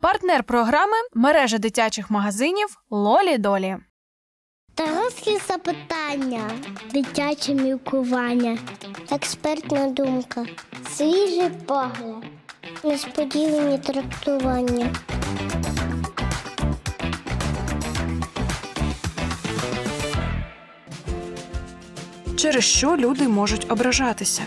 Партнер програми мережа дитячих магазинів Лолі Долі. Дорослі запитання, дитяче мілкування, експертна думка, свіжий погляд, несподівані трактування. Через що люди можуть ображатися?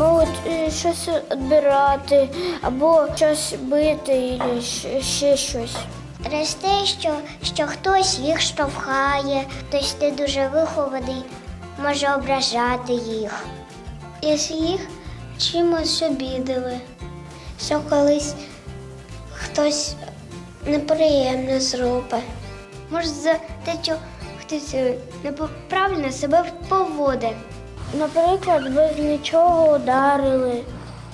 Можуть е, щось відбирати або щось бити, або ще щось. Через те, що, що хтось їх штовхає, хтось не дуже вихований, може ображати їх. Якщо їх чимось обідали, що колись хтось неприємне зробить. Може, за те, що хтось е, неправильно себе поводить. Наприклад, без нічого ударили,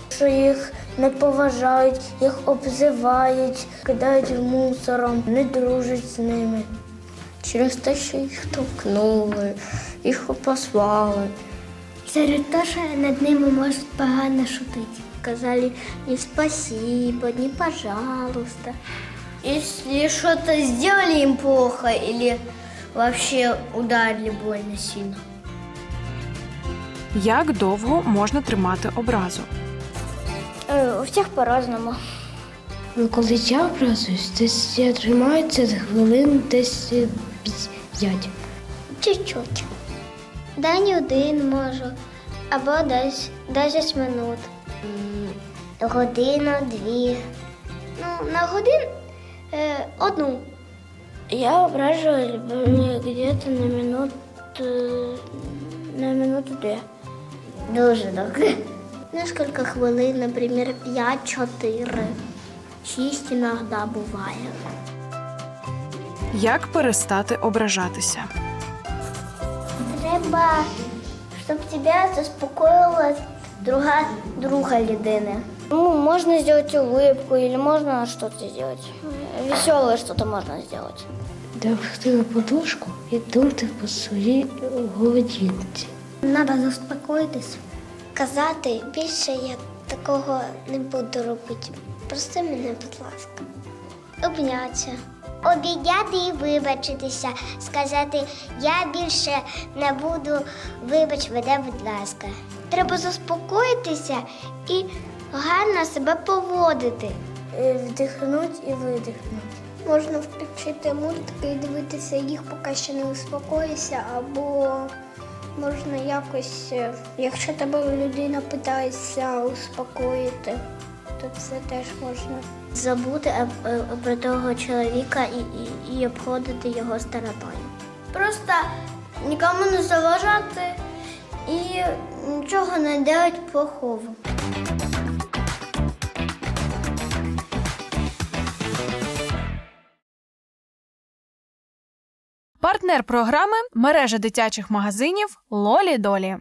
що їх не поважають, їх обзивають, кидають мусором, не дружать з ними. Через те, що їх толкнули, їх послали. Серед того, що над ними можуть погано шутити. Казали ні спасибо, ні пожалуйста. Если что-то сделали им плохо или вообще ударили больно сильно. Як довго можна тримати образу? Е, У всіх по-разному. Ну, коли я образуюсь, десь я тримаю це хвилин десь е, п'ять. Чуть-чуть. День один можу, або десь 10 минут. Година, дві. Ну, на годин е, одну. Я ображаюсь где-то на минут на минуту дві. Дуже довго. Несколько хвилин, наприклад, 5-4. Шість іноді буває. Як перестати ображатися? Треба, щоб тебе заспокоїла друга, друга людина. Ну, можно сделать улыбку или можно что-то сделать. Веселое что-то можно сделать. Подушку і думати по своїй голодінці. Треба заспокоїтись. Казати більше я такого не буду робити. Прости мене, будь ласка. Обнятися. Обійняти і вибачитися, сказати я більше не буду, вибач мене, будь ласка. Треба заспокоїтися і гарно себе поводити. Вдихнути і видихнути. Можна включити мультики і дивитися їх, поки ще не успокоїшся, або можна якось, е, якщо тебе людина питається успокоїти, то це теж можна. Забути е, про того чоловіка і, і, і обходити його стороною. Просто нікому не заважати і нічого не делать плохого. Партнер програми мережа дитячих магазинів Лолі Долі.